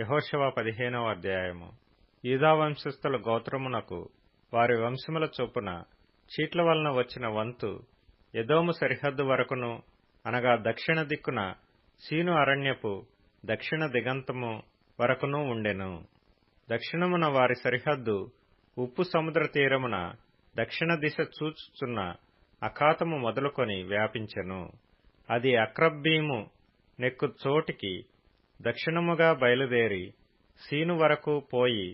యహోశవ పదిహేనవ అధ్యాయము. యూదా వంశస్థుల గోత్రమునకు వారి వంశముల చొప్పున చీట్ల వలన వచ్చిన వంతు ఎదోము సరిహద్దు వరకును అనగా దక్షిణ దిక్కున సీను అరణ్యపు దక్షిణ దిగంతము వరకును ఉండెను. దక్షిణమున వారి సరిహద్దు ఉప్పు సముద్ర తీరమున దక్షిణ దిశ చూచుచున్న అఖాతము మొదలుకొని వ్యాపించెను. అది అక్రబ్బీము నెక్కు చోటికి దక్షిణముగా బయలుదేరి సీను వరకు పోయి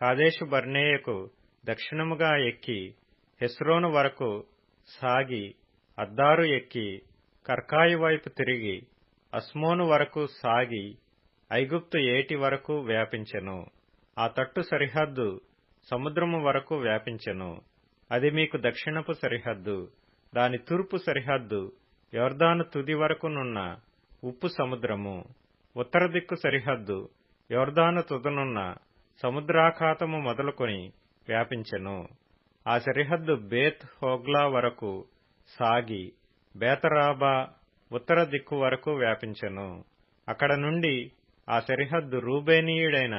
కాదేశు బర్నేయకు దక్షిణముగా ఎక్కి హెస్రోను వరకు సాగి అద్దారు ఎక్కి కర్కాయి వైపు తిరిగి అస్మోను వరకు సాగి ఐగుప్తు ఏటి వరకు వ్యాపించెను. ఆ తట్టు సరిహద్దు సముద్రము వరకు వ్యాపించెను. అది మీకు దక్షిణపు సరిహద్దు దాని తూర్పు సరిహద్దు యోర్దాను తుది వరకునున్న ఉప్పు సముద్రము. ఉత్తర దిక్కు సరిహద్దు యోర్దాను తుదనున్న సముద్రాఖాతము మొదలుకొని వ్యాపించెను. ఆ సరిహద్దు బేత్ హోగ్లా వరకు సాగి బేతరాబా ఉత్తర దిక్కు వరకు వ్యాపించెను. అక్కడ నుండి ఆ సరిహద్దు రూబేనీయుడైన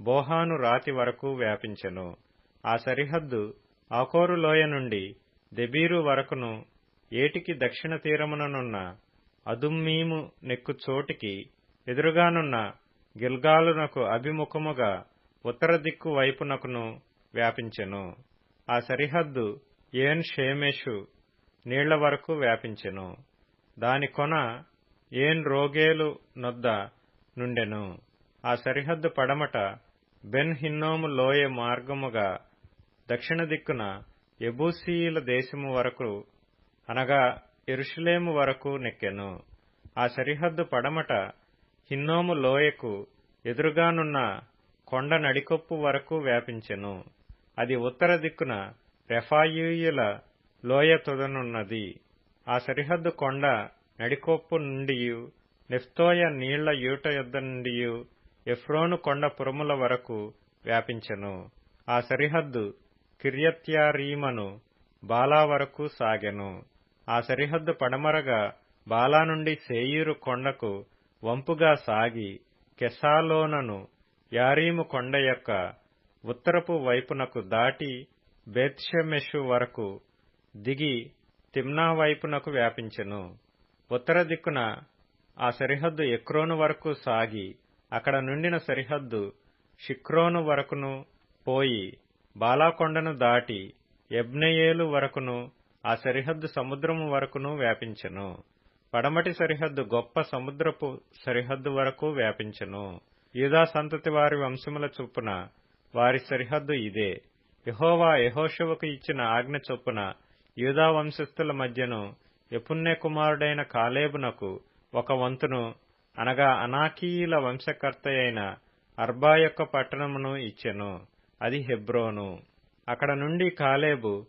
బోహాను రాతి వరకు వ్యాపించెను. ఆ సరిహద్దు ఆకోరు లోయ నుండి దెబీరు వరకును ఏటికి దక్షిణ తీరముననున్న అదుమ్మీము నెక్కు చోటికి ఎదురుగానున్న గిల్గాలునకు అభిముఖముగా ఉత్తర దిక్కు వైపునకును వ్యాపించెను. ఆ సరిహద్దు ఏన్ షేమేషు నీళ్ళ వరకు వ్యాపించెను. దాని కొన ఏన్ రోగేలు నొద్ద నుండెను. ఆ సరిహద్దు పడమట బెన్ హిన్నోము లోయ మార్గముగా దక్షిణ దిక్కున ఎబూసీయుల దేశము వరకు అనగా ఎరుషులేము వరకు నెక్కెను. ఆ సరిహద్దు పడమట హిన్నోము లోయకు ఎదురుగానున్న కొండ నడికొప్పు వరకు వ్యాపించెను. అది ఉత్తర దిక్కున రెఫాయియుల లోయ తుదనున్నది. ఆ సరిహద్దు కొండ నడికొప్పు నుండి నెఫ్తోయ నీళ్ళ యూట యొద్ద నుండి ఎఫ్రోను కొండ పురముల వరకు వ్యాపించెను. ఆ సరిహద్దు కిర్యత్యారీమను బాలా వరకు సాగెను. ఆ సరిహద్దు పడమరగా బాలా నుండి సేయూరు కొండకు వంపుగా సాగి కెసాలోనను యారీము కొండ యొక్క ఉత్తరపు వైపునకు దాటి బేత్షెమెషు వరకు దిగి తిమ్నా వైపునకు వ్యాపించెను. ఉత్తర దిక్కున ఆ సరిహద్దు ఎక్రోను వరకు సాగి అక్కడ నుండిన సరిహద్దు షిక్రోను వరకును పోయి బాలాకొండను దాటి ఎబ్నయేలు వరకును ఆ సరిహద్దు సముద్రము వరకును వ్యాపించెను. పడమటి సరిహద్దు గొప్ప సముద్రపు సరిహద్దు వరకు వ్యాపించెను. యూదా సంతతి వారి వంశముల చొప్పున వారి సరిహద్దు ఇదే. యహోవా యహోషవకు ఇచ్చిన ఆజ్ఞ చొప్పున యూదా వంశస్థుల మధ్యను ఎపుణ్య కుమారుడైన కాలేబునకు ఒక వంతును అనగా అనాకీయుల వంశకర్త అయిన అర్బా యొక్క పట్టణమును ఇచ్చెను. అది హెబ్రోను. అక్కడ నుండి కాలేబు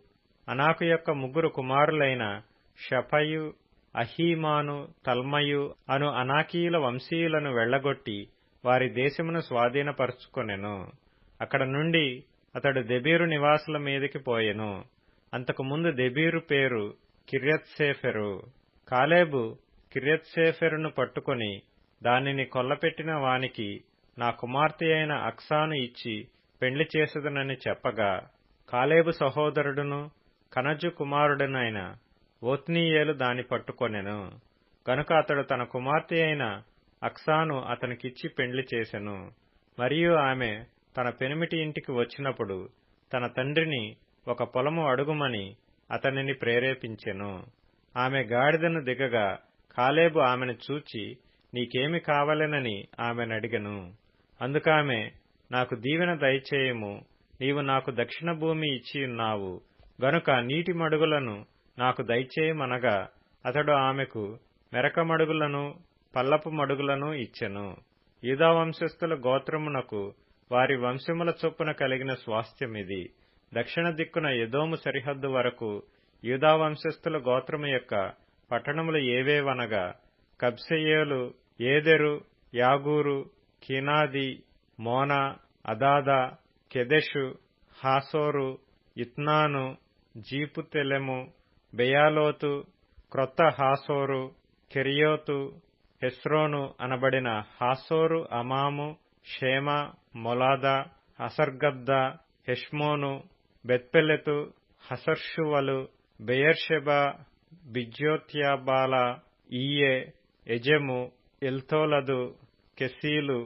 అనాకు యొక్క ముగ్గురు కుమారులైన షఫయు అహీమాను తల్మయు అను అనాకీయుల వంశీయులను వెళ్ళగొట్టి వారి దేశమును స్వాధీనపరుచుకొనెను. అక్కడ నుండి అతడు దెబీరు నివాసుల మీదికి పోయెను. అంతకుముందు దెబీరు పేరు కిర్యత్సేఫెరు. కాలేబు కిర్యత్సేఫెరును పట్టుకొని దానిని కొల్లపెట్టిన వానికి నా కుమార్తె అయిన అక్సాను ఇచ్చి పెండ్లి చేసుదనని చెప్పగా కాలేబు సహోదరుడును కనజు కుమారుడునైన ఓత్నీయేలు దాని పట్టుకొనెను. కనుక అతడు తన కుమార్తె అయిన అక్సాను అతనికిచ్చి పెండ్లి చేసెను. మరియు ఆమె తన పెనిమిటి ఇంటికి వచ్చినప్పుడు తన తండ్రిని ఒక పొలము అడుగుమని అతనిని ప్రేరేపించెను. ఆమె గాడిదను దిగగా కాలేబు ఆమెను చూచి నీకేమి కావలెనని ఆమెనడిగను అందుకామె నాకు దీవెన దయచేయము. నీవు నాకు దక్షిణ భూమి ఇచ్చి ఉన్నావు. గనుక నీటి మడుగులను నాకు దయచేయమనగా అతడు ఆమెకు మెరక మడుగులను పల్లపు మడుగులను ఇచ్చెను. యూదా వంశస్థుల గోత్రమునకు వారి వంశముల చొప్పున కలిగిన స్వాస్థ్యమిది. దక్షిణ దిక్కున ఎదోము సరిహద్దు వరకు యూదా వంశస్థుల గోత్రము యొక్క పట్టణములు ఏవేవనగా కబ్సెయేలు ఏదెరు యాగూరు కినాది మోనా అదాదా కెదెషు హాసోరు ఇత్నాను జీపుతెలెము బెయాలోతు క్రొత్త హాసోరు కెరియోతు హెస్రోను అనబడిన హాసోరు అమాము షేమ మొలాద అసర్గద్ద హెష్మోను బెత్పెలెతు హసర్షువలు బెయర్షెబ బిజ్యోత్యాబాల ఈయే ఎజెము ఎల్తోలదు కెసీలు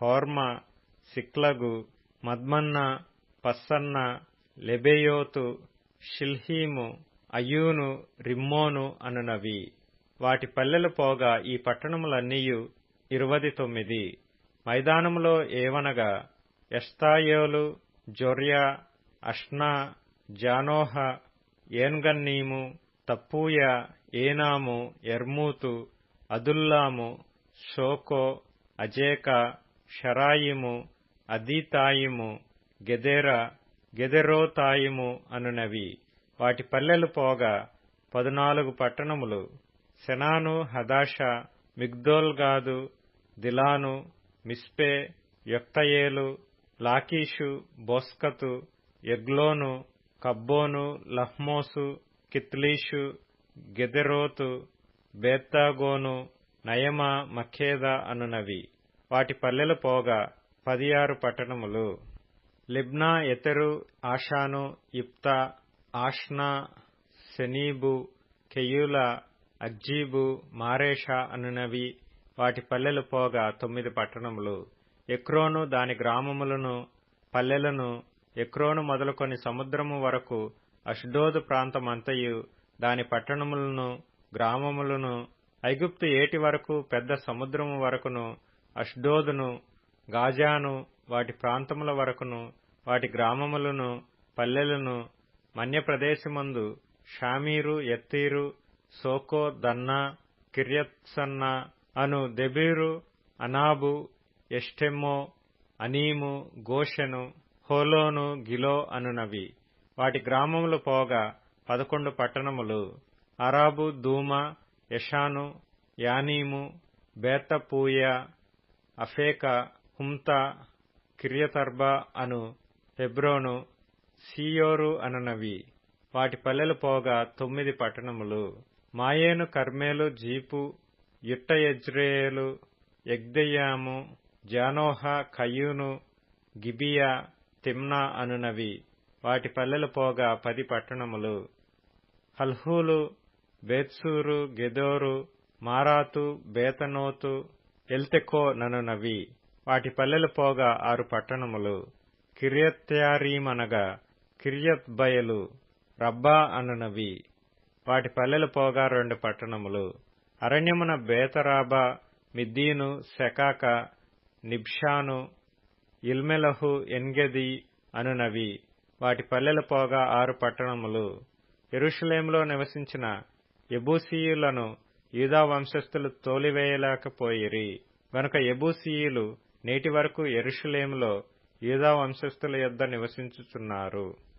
హోర్మ సిక్లగు మద్మన్న పస్సన్న లెబెయోతు షిల్హీము అయ్యూను రిమ్మోను అనునవి. వాటి పల్లెలు పోగా ఈ పట్టణములన్నీయు ఇరువది తొమ్మిది మైదానములో ఏవనగా ఎస్తాయోలు జొర్యా అష్నా జానోహ ఏన్గన్నీము తప్పూయ ఏనాము ఎర్మూతు అదుల్లాము షోకో అజేక షరాయిము అదీతాయిము గెదెర గెదెరోతాయిము అనునవి. వాటి పల్లెలు పోగా పదునాలుగు పట్టణములు సెనాను హదాష మిగ్దోల్గాదు దిలాను మిస్పే యొక్తయేలు లాకీషు బోస్కతు ఎగ్లోను కబ్బోను లహ్మోసు కిత్లీషు గెదెరోతు బేత్తాగోను నయమ మఖేద అనునవి. వాటి పల్లెలు పోగా పదియారు పట్టణములు. లిబ్నా ఎతెరు ఆషాను ఇప్తా ఆష్నా సెనీబు కెయూల అజ్జీబు మారేషా అనునవి వాటి పల్లెలు పోగా తొమ్మిది పట్టణములు. ఎక్రోను దాని గ్రామములను పల్లెలను ఎక్రోను మొదలుకొని సముద్రము వరకు అష్డోదు ప్రాంతమంతయు దాని పట్టణములను గ్రామములను ఐగుప్తు ఏటి వరకు పెద్ద సముద్రము వరకును అష్డోదును గాజాను వాటి ప్రాంతముల వరకును వాటి గ్రామములను పల్లెలను మన్యప్రదేశమందు షామీరు ఎత్తీరు సోకో దన్నా కిర్యత్సన్న అను దెబీరు అనాబు ఎష్టెమ్మో అనీము గోషెను హోలోను గిలో అనునవి. వాటి గ్రామములు పోగా పదకొండు పట్టణములు. అరాబు దూమ యషాను యానీము బేతపూయ అఫేక హుమ్తా కిర్యతర్బ అను హెబ్రోను సీయోరు అనునవి. వాటి పల్లెలు పోగా తొమ్మిది పట్టణములు. Maon Carmel Ziph Juttah Jezreel Jokdeam Zanoah Kain Gibeah Timnah అనునవి. వాటి పల్లెలు పోగా పది పట్టణములు. హల్హూలు బేత్సూరు గెదోరు మారాతు బేతనోతు ఎల్తెకో ననునవి. వాటి పల్లెలు పోగా ఆరు పట్టణములు. కిర్యత్యారీమనగా కిర్యత్ బయలు రబ్బా అనునవి వాటి పల్లెలు పోగా రెండు పట్టణములు. అరణ్యమున బేతరాబా మిద్దీను శకాక నిబ్షాను ఇల్మెలహు ఎన్గెది అనునవి. వాటి పల్లెలు పోగా ఆరు పట్టణములు. ఎరుషులేంలో నివసించిన ఎబూసీయులను యూదా వంశస్థులు తోలివేయలేకపోయిరి. గనుక ఎబూసీయులు నేటి వరకు ఎరుషులేములో యూదా వంశస్థుల యొద్ద నివసించుచున్నారు.